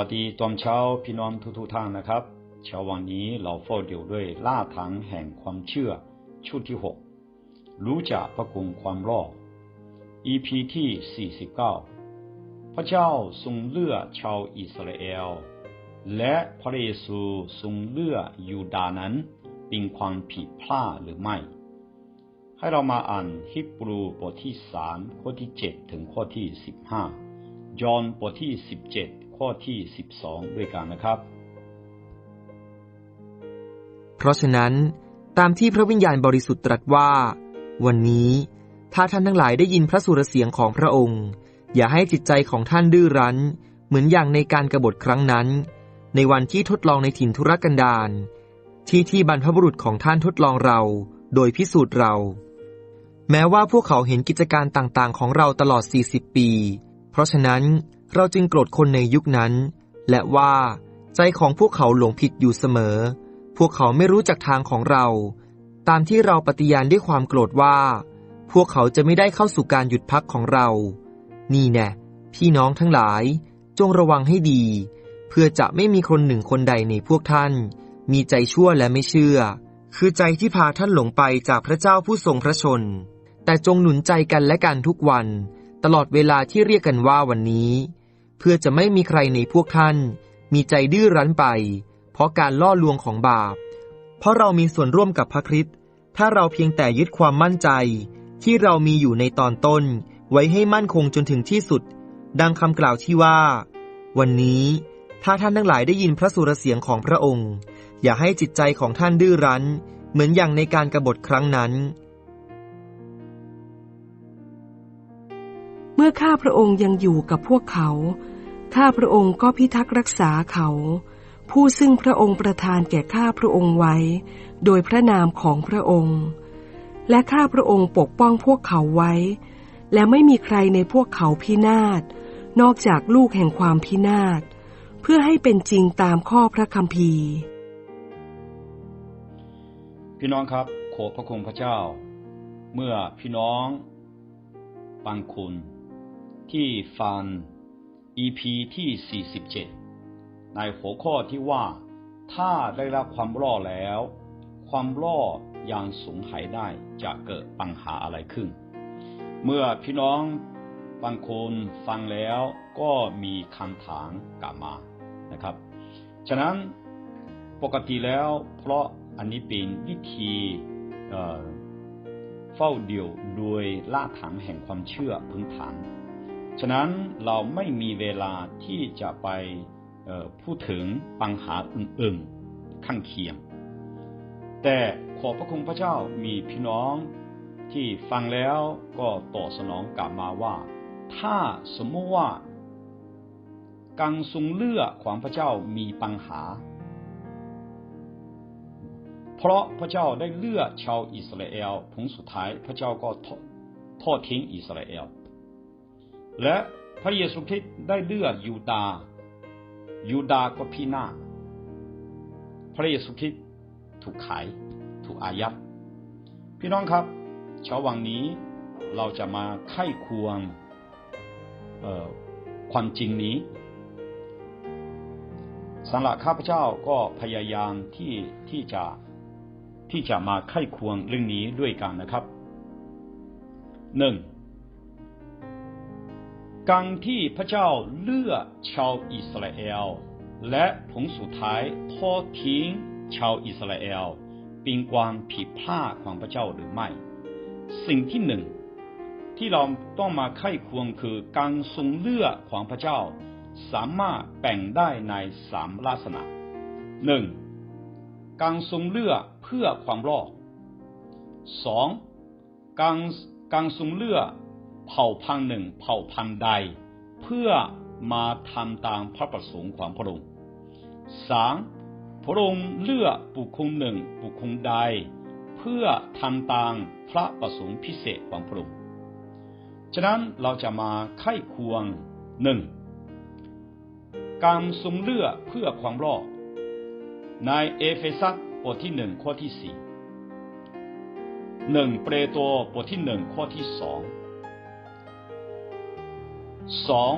วัสดีตอนเช้าพี่น้องทุกๆท่านนะครับ เช้าวันนี้เราเฝ้าเดี่ยวด้วยล่าถังแห่งความเชื่อชุดที่หกรู้จักพระคุณความรอด EP ที่ 49 พระเจ้าทรงเลือกชาวอิสราเอล และพระเยซูทรงเลือกยูดาห์นั้นเป็นความผิดพลาดหรือไม่ ให้เรามาอ่านฮิบรูบทที่สามข้อที่เจ็ดถึงข้อที่สิบห้า ยอห์นบทที่สิบเจ็ด ข้อที่สิบสองด้วยกันนะครับ เพราะฉะนั้น ตามที่พระวิญญาณบริสุทธิ์ตรัสว่า วันนี้ถ้าท่านทั้งหลายได้ยินพระสุรเสียงของพระองค์ อย่าให้จิตใจของท่านดื้อรั้น เหมือนอย่างในการกรบฏครั้งนั้น ในวันที่ทดลองในถิ่นทุรกันดารที่ที่บรรพบุรุษของท่านทดลองเรา โดยพิสูจน์เรา แม้ว่าพวกเขาเห็นกิจการต่างๆ ของเราตลอด 40 ปี เพราะฉะนั้น เราจึงโกรธคนในยุคนั้น และว่าใจของพวกเขาหลงผิดอยู่เสมอ พวกเขาไม่รู้จักทางของเรา ตามที่เราปฏิญาณด้วยความโกรธว่า พวกเขาจะไม่ได้เข้าสู่การหยุดพักของเรา นี่แน่พี่น้องทั้งหลาย จงระวังให้ดี เพื่อจะไม่มีคนหนึ่งคนใดในพวกท่าน มีใจชั่วและไม่เชื่อ คือใจที่พาท่านหลงไปจากพระเจ้าผู้ทรงพระชน แต่จงหนุนใจกันและกันทุกวัน ตลอดเวลาที่เรียกกันว่าวันนี้ เพื่อจะไม่มีใครในพวกท่าน มีใจดื้อรั้นไป เพราะการล่อลวงของบาป เพราะเรามีส่วนร่วมกับพระคริสต์ถ้าเราเพียงแต่ยึดความมั่นใจ ที่เรามีอยู่ในตอนต้น ไว้ให้มั่นคงจนถึงที่สุด ดังคำกล่าวที่ว่า วันนี้ถ้าท่านทั้งหลายได้ยินพระสุรเสียงของพระองค์ อย่าให้จิตใจของท่านดื้อรั้น เหมือนอย่างในการกรบฏครั้งนั้น เมื่อข้าพระองค์ยังอยู่กับพวกเขา ข้าพระองค์ก็พิทักษ์รักษาเขา ผู้ซึ่งพระองค์ประทานแก่ข้าพระองค์ไว้ โดยพระนามของพระองค์ และข้าพระองค์ปกป้องพวกเขาไว้ และไม่มีใครในพวกเขาพินาศ นอกจากลูกแห่งความพินาศ เพื่อให้เป็นจริงตามข้อพระคัมภีร์ พี่น้องครับ ขอพระคุณพระเจ้า เมื่อพี่น้องบางคน ที่ฟัง EP ที่ 47 ในหัวข้อที่ว่า ถ้าได้รับความรอดแล้ว ความรอดยังสูญหายได้จะเกิดปัญหาอะไรขึ้น เมื่อพี่น้องบางคนฟังแล้วก็มีคำถามกลับมานะครับ ฉะนั้นปกติแล้วเพราะอันนี้เป็นวิธีเฝ้าเดี่ยวโดยล่าถามแห่งความเชื่อพื้นฐาน ฉะนั้นเราไม่มีเวลาที่จะไปพูดถึงปัญหาอื่นๆข้างเคียง แต่ขอบพระคุณพระเจ้ามีพี่น้องที่ฟังแล้วก็ตอบสนองกลับมาว่า ถ้าสมมติว่าการทรงเลือกของพระเจ้ามีปัญหา เพราะพระเจ้าได้เลือกชาวอิสราเอลผลสุดท้ายพระเจ้าก็ทอดทอดทิ้งอิสราเอล และพระเยซูคริสต์ได้เลือกยูดา ยูดาก็พินาศพระเยซูคริสต์ถูกขาย ถูกอายัด พี่น้องครับเช้าวันนี้เราจะมาไข้ควงความจริงนี้สำหรับข้าพเจ้าก็พยายามที่ที่จะที่จะมาไข้ควงเรื่องนี้ด้วยกันนะครับหนึ่ง การที่พระเจ้าเลือกชาวอิสราเอล และผลสุดท้ายทอดทิ้งชาวอิสราเอลเป็นความผิดพลาดของพระเจ้าหรือไม่ สิ่งที่หนึ่งที่เราต้องมาไข้ควงคือการทรงเลือกของพระเจ้า สามารถแบ่งได้ในสามลักษณะหนึ่งการทรงเลือกเพื่อความรอดสองการการทรงเลือก เผ่าพันธุ์หนึ่งเผ่าพันธุ์ใด เพื่อมาทำตามพระประสงค์ของพระองค์สามพระองค์เลือกบุคคลหนึ่งบุคคลใด เพื่อทำตามพระประสงค์พิเศษของพระองค์ฉะนั้นเราจะมาไข้ควงหนึ่งการทรงเลือกเพื่อความรอดในเอเฟซัสบทที่หนึ่งข้อที่สี่หนึ่งเปโตรบทที่หนึ่งข้อที่สอง สอง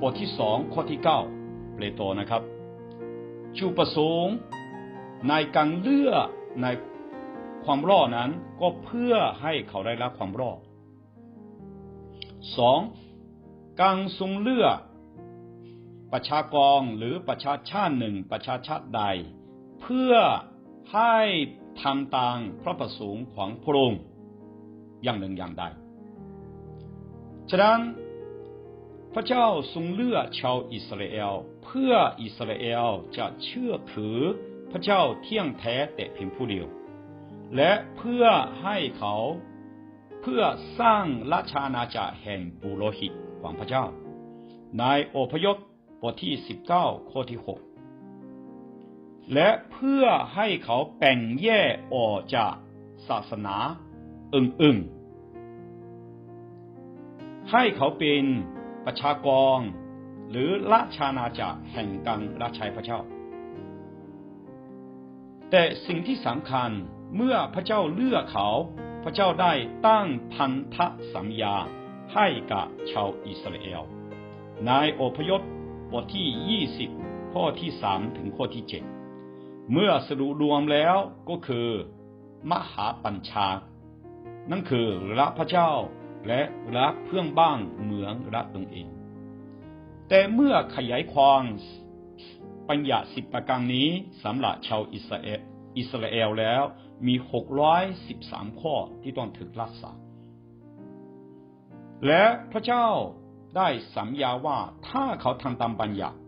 บทที่สองข้อที่เก้าเปโตรนะครับจุดประสงค์ในการเลือกในความรอดนั้นก็เพื่อให้เขาได้รับความรอดสองการทรงเลือกประชากรหรือประชาชาติหนึ่งประชาชาติใด เพื่อให้ทำตามพระประสงค์ของพระองค์อย่างหนึ่งอย่างใด ฉะนั้น พระเจ้าทรงเลือกชาวอิสราเอล เพื่ออิสราเอลจะเชื่อถือพระเจ้าเที่ยงแท้แต่เพียงผู้เดียว และเพื่อให้เขาเพื่อสร้างราชาณาจักรแห่งบุโรหิตของพระเจ้า ในโอพยพบทที่ 19 ข้อที่ 6 และเพื่อให้เขาแบ่งแยกออกจากศาสนาอื่นๆให้เขาเป็น ประชากร หรือราชาณาจักรแห่งการรับใช้พระเจ้า แต่สิ่งที่สำคัญเมื่อพระเจ้าเลือกเขา พระเจ้าได้ตั้งพันธสัญญาให้กับชาวอิสราเอลในอพยพบทที่ 20 ข้อที่ 3 ถึงข้อที่ 7 เมื่อสรุปรวมแล้วก็คือ มหาปัญชา นั่นคือรักพระเจ้า และรักเพื่อนบ้านเหมือนรักตนเอง แต่เมื่อขยายความปัญญาสิบประการนี้สำหรับชาวอิสราเอลอิสราเอลแล้วมี 613 ข้อที่ต้องถึกรักษา และพระเจ้าได้สัญญาว่าถ้าเขาทำตามบัญญัติ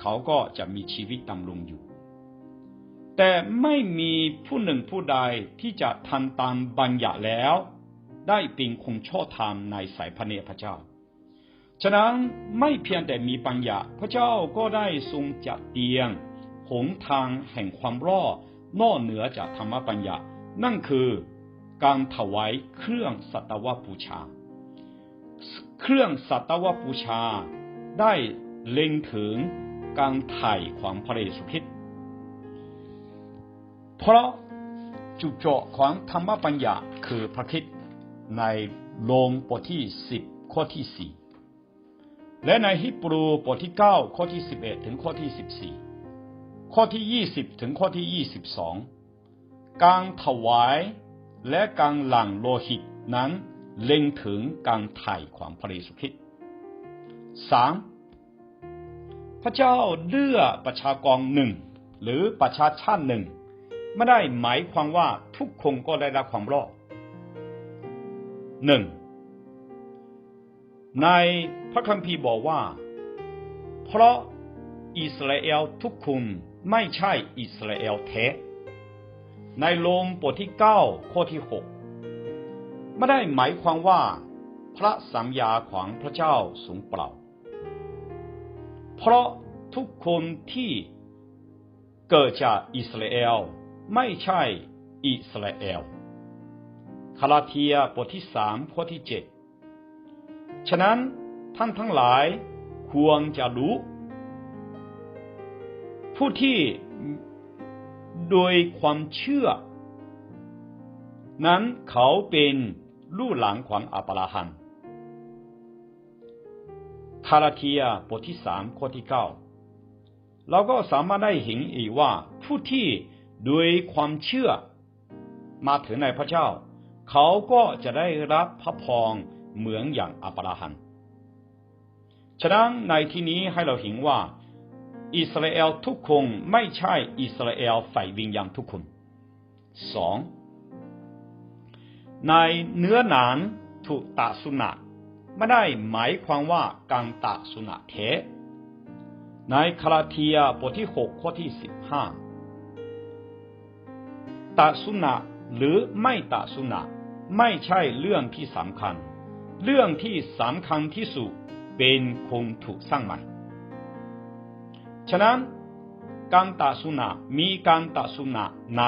เขาก็จะมีชีวิตดำรงอยู่ แต่ไม่มีผู้หนึ่งผู้ใดที่จะทำตามบัญญัติแล้ว ได้เป็นคงชอบธรรมในสายพระเนพระเจ้า ฉะนั้นไม่เพียงแต่มีปัญญาพระเจ้าก็ได้ทรงจัดเตียงหงทางแห่งความรอดนอกเหนือจากธรรมปัญญา นั่นคือการถวายเครื่องสัตวบูชา เครื่องสัตวบูชาได้เล็งถึงการไถ่ความพระเยซูคริสต์เพราะจุดเจาะของธรรมปัญญาคือพระคิด ในโลงบทที่สิบข้อที่สี่และในฮิบรูบทที่เก้าข้อที่สิบเอ็ดถึงข้อที่สิบสี่ข้อที่ยี่สิบถึงข้อที่ยี่สิบสองการถวายและการหลั่งโลหิตนั้นเล็งถึงการไถ่ความพระเยซูคริสต์สามพระเจ้าเลือกประชากรหนึ่งหรือประชาชาติหนึ่ง ไม่ได้หมายความว่าทุกคนก็ได้รับความรอด หนึ่งในพระคัมภีร์บอกว่า เพราะอิสราเอลทุกคนไม่ใช่อิสราเอลแท้ ในโลมบทที่เก้าข้อที่หกไม่ได้หมายความว่า พระสัญญาของพระเจ้าสูงเปล่า เพราะทุกคนที่เกิดจากอิสราเอลไม่ใช่อิสราเอล คาลาเทียบทที่สามข้อที่เจ็ดฉะนั้นท่านทั้งหลายควรจะรู้ ผู้ที่โดยความเชื่อ นั้นเขาเป็นลูกหลานของอับราฮัมคาราเทียบทที่สามข้อที่เก้าเราก็สามารถได้เห็นอีกว่าผู้ที่โดยความเชื่อ มาถึงในพระเจ้า เขาก็จะได้รับพระพรเหมือนอย่างอับราฮัม ฉะนั้นในที่นี้ให้เราเห็นว่า อิสราเอลทุกคนไม่ใช่อิสราเอลฝ่ายวิญญาณทุกคนสองในเนื้อหนานถูกตาสุนัไม่ได้หมายความว่าการตาสุนัแท้ในคาราเทียบทที่หกข้อที่สิบห้าตาสุนัหรือไม่ตาสุนั ไม่ใช่เรื่องที่สำคัญ เรื่องที่สำคัญที่สุดเป็นคงถูกสร้างใหม่ฉะนั้นการตาสุนัมีการตาสุนัใน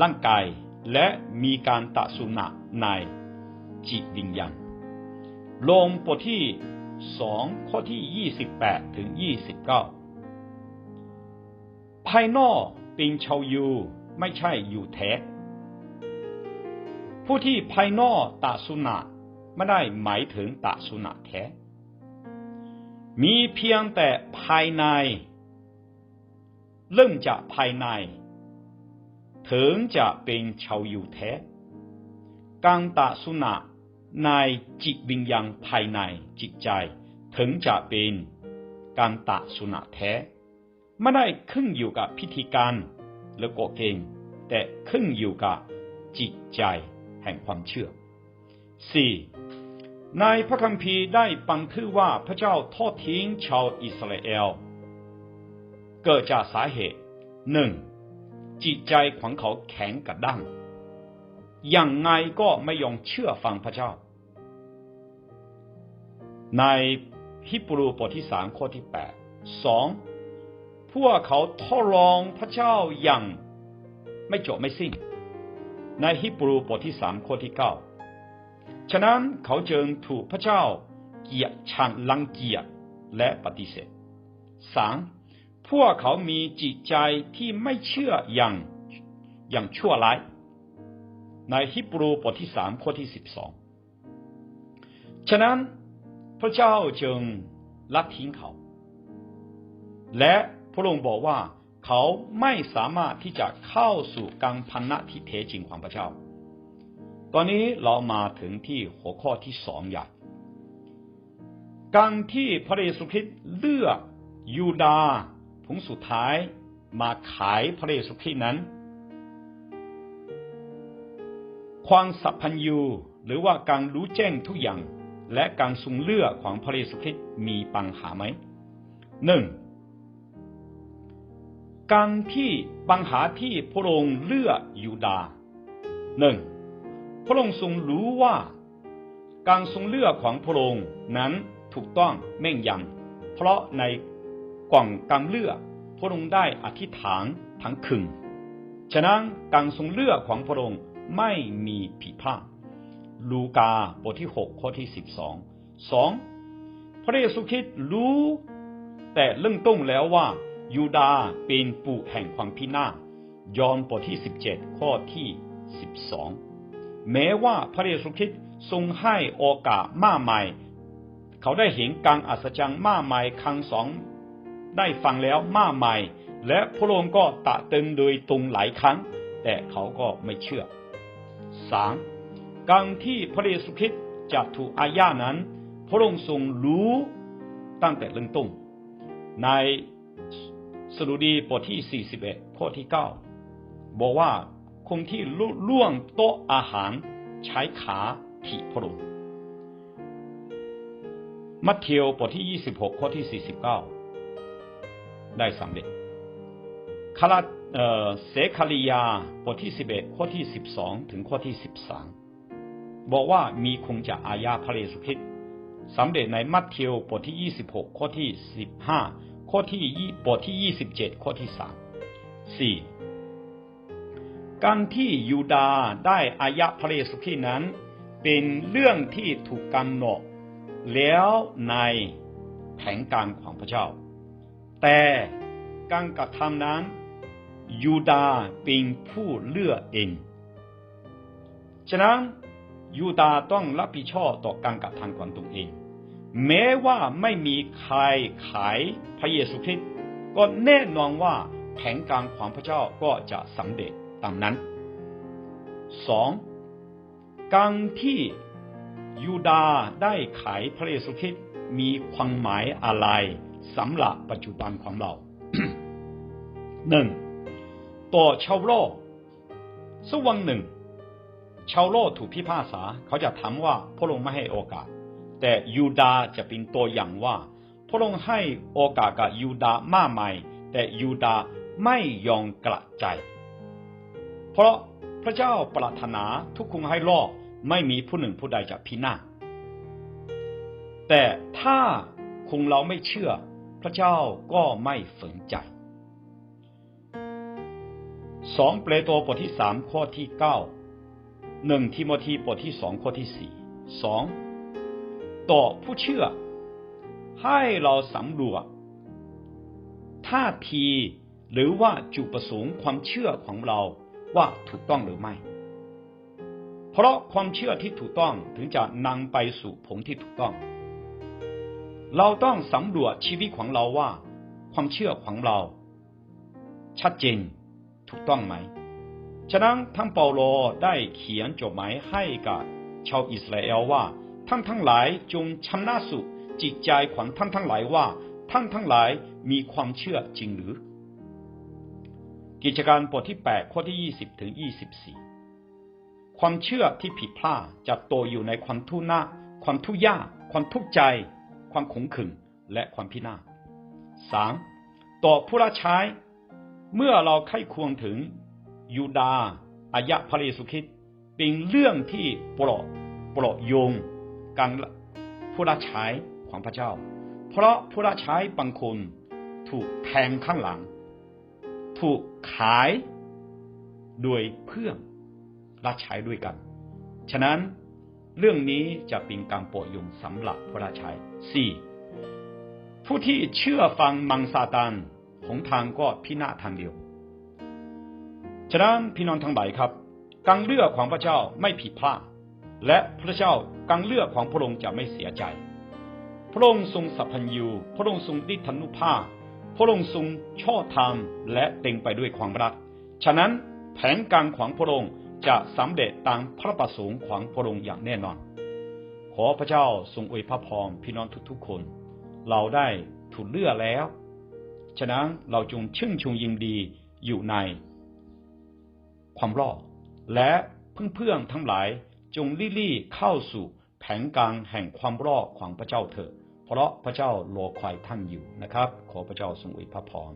ร่างกายและมีการตะสุนะในจิตวิญญาณลงบทที่สองข้อที่ยี่สิบแปดถึงยี่สิบเก้าภายนอกเป็นชาวยูไม่ใช่อยู่แท้ ผู้ที่ภายนอกตะสุนะไม่ได้หมายถึงตะสุนะแท้ มีเพียงแต่ภายใน เริ่มจากภายใน ถึงจะเป็นชาวอยู่แท้การตัดสุนะในจิตวิญญาณภายในจิตใจ ถึงจะเป็นการตัดสุนะแท้ ไม่ได้ขึ้นอยู่กับพิธีการหรือกฎเกณฑ์แต่ขึ้นอยู่กับจิตใจ แห่งความเชื่อ 4. ในพระคัมภีร์ได้บันทึกว่าพระเจ้าทอดทิ้งชาวอิสราเอล เกิดจากสาเหตุหนึ่งจิตใจของเขาแข็งกระด้างอย่างไงก็ไม่ยอมเชื่อฟังพระเจ้า ในฮิบรูบทที่สามข้อที่แปดสองพวกเขาทดลองพระเจ้าอย่างไม่จบไม่สิ้น ในฮิบรูบทที่สามข้อที่เก้าฉะนั้นเขาจึงถูกพระเจ้าเกียดชังลังเกียจและปฏิเสธสามพวกเขามีจิตใจที่ไม่เชื่ออย่างอย่างชั่วร้าย ในฮิบรูบทที่สามข้อที่สิบสองฉะนั้นพระเจ้าจึงละทิ้งเขา และพระองค์บอกว่า เขาไม่สามารถที่จะเข้าสู่การพันธะที่แท้จริงของพระเจ้า ตอนนี้เรามาถึงที่หัวข้อที่สองอย่างการที่พระเยซูคริสต์เลือกยูดาผงสุดท้ายมาขายพระเยซูคริสต์นั้น ความสัพพัญญูหรือว่าการรู้แจ้งทุกอย่าง และการทรงเลือกของพระเยซูคริสต์มีปัญหาไหมหนึ่ง การที่ปัญหาที่พระองค์เลือกยูดาหนึ่งพระองค์ทรงรู้ว่า การทรงเลือกของพระองค์นั้นถูกต้องแม่งยำเพราะในกล่องการเลือกพระองค์ได้อธิษฐานทั้งคืนฉะนั้นการทรงเลือกของพระองค์ไม่มีผิดพลาดลูกาบทที่หกข้อที่สิบสองสองพระเยซูคริสต์รู้ แต่เรื่องต้นแล้วว่า ยูดาเป็นปู่แห่งความพินาศยอห์นบทที่สิบเจ็ดข้อที่สิบสองแม้ว่าพระเยซูคริสต์ทรงให้โอกาสมากมาย เขาได้เห็นการอัศจรรย์มากมายครั้งสอง ได้ฟังแล้วมากมาย และพระองค์ก็ตะตึงโดยตรงหลายครั้ง แต่เขาก็ไม่เชื่อสามการที่พระเยซูคริสต์จะถูกอาญานั้น พระองค์ทรงรู้ตั้งแต่เริ่มต้นใน สดุดีบทที่ 41 ข้อที่ 9 บอกว่าคนที่ล่วงโต๊ะอาหารใช้ขาถีพระองค์มัทธิวบทที่ 26 ข้อที่ 49 ได้สำเร็จคาราเสคาริยาบทที่ 11 ข้อที่ 12 ถึงข้อที่ 13 บอกว่ามีคงจะอาญาพระเยซูคริสต์สำเร็จในมัทธิวบทที่ 26 ข้อที่ 15 ข้อที่บทที่ 27 ข้อที่ 3 4 การที่ยูดาได้อาญาพระเยซูคริสต์นั้น เป็นเรื่องที่ถูกกำหนดแล้วในแผนการของพระเจ้า แต่การกระทำนั้น ยูดาเป็นผู้เลือกเองฉะนั้นยูดาต้องรับผิดชอบต่อการกระทำของตนเอง แม้ว่าไม่มีใครขายพระเยซูคริสต์ก็แน่นอนว่าแผนการของพระเจ้าก็จะสำเร็จตามนั้นสองการที่ยูดาได้ขายพระเยซูคริสต์มีความหมายอะไรสำหรับปัจจุบันของเราหนึ่งต่อชาวโลกสักวันหนึ่งชาวโลกถูกพิพากษาเขาจะถามว่าพระองค์ไม่ให้โอกาส แต่ยูดาจะเป็นตัวอย่างว่า พระองค์ให้โอกาสกับยูดามากมายแต่ยูดาไม่ยอมกระใจ เพราะพระเจ้าปรารถนาทุกคนให้รอดไม่มีผู้หนึ่งผู้ใดจะพินาศแต่ถ้าคงเราไม่เชื่อ พระเจ้าก็ไม่ฝืนใจสองเปโตรบทที่สามข้อที่เก้าหนึ่งทิโมธีบทที่สองข้อที่สี่สอง ต่อผู้เชื่อ ให้เราสำรวจท่าทีหรือว่าจุดประสงค์ความเชื่อของเราว่าถูกต้องหรือไม่ เพราะความเชื่อที่ถูกต้องถึงจะนำไปสู่ผลที่ถูกต้อง เราต้องสำรวจชีวิตของเราว่า ความเชื่อของเรา ชัดเจนถูกต้องไหม ฉะนั้นท่านเปาโลได้เขียนจดหมายให้กับชาวอิสราเอลว่า ท่านทั้งหลายจงชำนาสุจิตใจของท่านทั้งหลายว่า ท่านทั้งหลายมีความเชื่อจริงหรือ กิจการบทที่ 8 ข้อที่ 20 ถึง 24 ความเชื่อที่ผิดพลาดจะโตอยู่ในความทุกข์หน้า ความทุกข์ยากความทุกข์ใจ ความขงขึงและความพินาศสามต่อผู้รับใช้ เมื่อเราไข้ควงถึงยูดาอายะพระเยซูคริสต์เป็นเรื่องที่ปลอดปลอดโยง การผู้รับใช้ของพระเจ้า เพราะผู้รับใช้บางคนถูกแทงข้างหลัง ถูกขายโดยเพื่อนรับใช้ด้วยกัน ฉะนั้นเรื่องนี้จะเป็นการโปรดยงสำหรับผู้รับใช้สี่ผู้ที่เชื่อฟังมังซาตานของทางก็พินาศทางเดียว ฉะนั้นพี่น้องทั้งหลายครับการเลือกของพระเจ้าไม่ผิดพลาด และพระเจ้าการเลือกของพระองค์จะไม่เสียใจ พระองค์ทรงสัพพัญญูพระองค์ทรงฤทธานุภาพพระองค์ทรงชอบธรรมและเต็มไปด้วยความรัก ฉะนั้นแผนการของพระองค์จะสำเร็จตามพระประสงค์ของพระองค์อย่างแน่นอน ขอพระเจ้าทรงอวยพระพรพี่น้องทุกๆคน เราได้ถูกเลือกแล้ว ฉะนั้นเราจงชื่นชมยินดีอยู่ใน ความรอดและเพื่อนๆทั้งหลาย จงลี่ลี่เข้าสู่แผนการแห่งความรอดของพระเจ้าเถิดเพราะพระเจ้ารอคอยท่านอยู่นะครับ ขอพระเจ้าทรงอวยพระพร